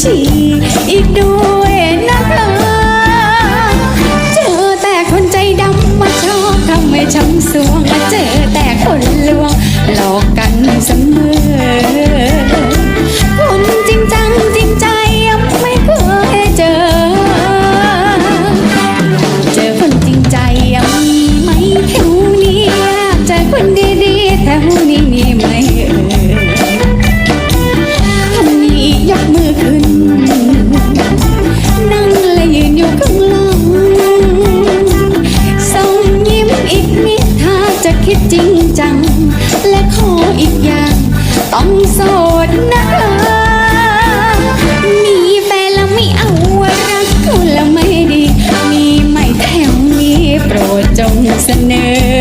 ฉี่อีกด้วยนะเพลอเจอแต่คนใจดำมาชอบทำให้ช้ำสวงมาเจอแต่คนลวงหลอกกันเสมอคนจริงจังจริงใจยังไม่เคยเจอ เจอคนจริงใจยังไม่แถวนี้เจคนดีๆแถวนี้มีไหมเอ่ยคนนี้ยกมือคือ จะคิดจริงจัง และขออีกอย่าง ต้องโสดนะคะมีแฟนแล้วไม่เอารักคุณแล้วไม่ดี มีไม่แถวนี้โปรดจงเสนอ